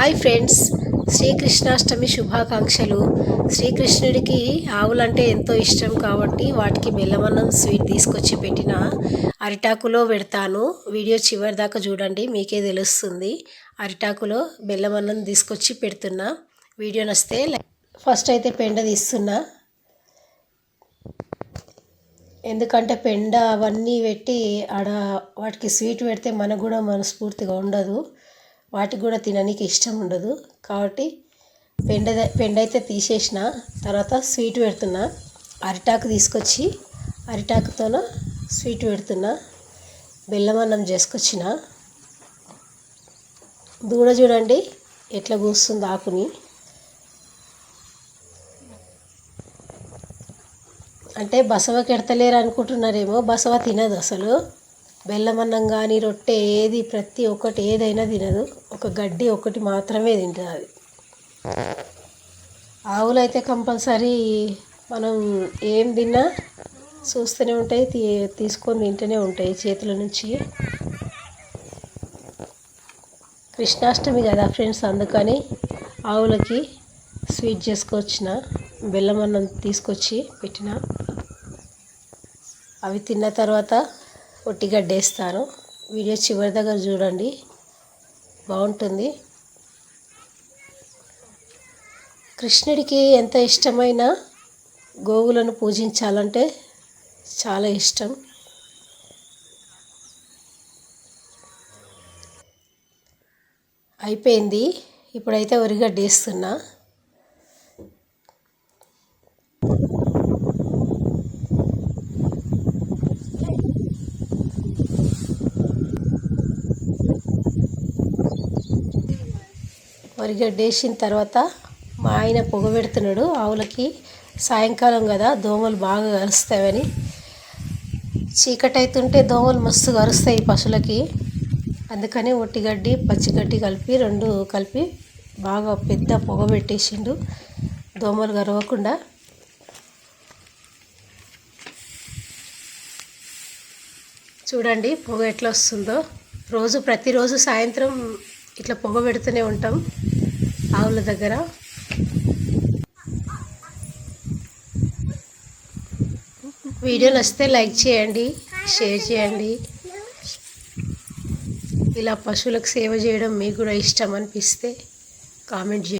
Hi friends. Sri Krishnashtami శుభాకాంక్షలు. శ్రీకృష్ణుడికి ఆవులంటే ఎంతో ఇష్టం కాబట్టి వాటికి బెల్లమన్నం స్వీట్ తీసుకొచ్చి పెట్టిన అరిటాకులో పెడతాను. వీడియో చివరి దాకా చూడండి మీకే తెలుస్తుంది. అరిటాకులో బెల్లమన్నం తీసుకొచ్చి పెడుతున్నా. వీడియో నస్తే ఫస్ట్ అయితే పెండ తీస్తున్నా. ఎందుకంటే పెండ అవన్నీ పెట్టి ఆడ వాటికి స్వీట్ పెడితే మనకు కూడా మనస్ఫూర్తిగా ఉండదు. వాటికి కూడా తిననీకి ఇష్టం ఉండదు. కాబట్టి పెండ పెండ అయితే తీసేసిన తర్వాత స్వీట్ పెడుతున్నా. అరిటాకు తీసుకొచ్చి అరిటాకుతోన స్వీట్ పెడుతున్నా. బెల్లమన్నం చేసుకొచ్చిన. దూడ చూడండి ఎట్లా కూస్తుంది ఆకుని. అంటే బసవకి ఎడతలేరు అనుకుంటున్నారేమో బసవ తినదు అసలు. బెల్లం అన్నం కానీ రొట్టె ఏది ప్రతి ఒక్కటి ఏదైనా తినదు. ఒక గడ్డి ఒకటి మాత్రమే తింటుంది. అది కంపల్సరీ మనం ఏం తిన్నా చూస్తూనే ఉంటాయి తీ తీసుకొని తింటూనే ఉంటాయి చేతుల నుంచి. కృష్ణాష్టమి కదా ఫ్రెండ్స్ అందుకని ఆవులకి స్వీట్ చేసుకొచ్చిన బెల్లం అన్నం తీసుకొచ్చి పెట్టిన. అవి తిన్న తర్వాత ఒట్టిగడ్డ వీడియో చివరి దగ్గర చూడండి. బాగుంటుంది. కృష్ణుడికి ఎంత ఇష్టమైన గోవులను పూజించాలంటే చాలా ఇష్టం. అయిపోయింది. ఇప్పుడైతే ఉరిగడ్డ వరిగడ్డేసిన వేసిన తర్వాత మా ఆయన పొగ పెడుతున్నాడు. ఆవులకి సాయంకాలం కదా దోమలు బాగా కరుస్తాయని. చీకటి అవుతుంటే దోమలు మస్తు కరుస్తాయి పశువులకి. అందుకని ఒట్టిగడ్డి పచ్చిగడ్డి కలిపి రెండు కలిపి బాగా పెద్ద పొగ పెట్టేసిండు. దోమలు కరవకుండా. చూడండి పొగ ఎట్లా వస్తుందో. రోజు ప్రతిరోజు సాయంత్రం ఇట్లా పొగ పెడుతూనే ఉంటాం. ఆవుల దగ్గర. వీడియో నచ్చితే లైక్ చేయండి షేర్ చేయండి. ఇలా పశువులకు సేవ చేయడం మీకు కూడా ఇష్టం అనిపిస్తే కామెంట్ చేయండి.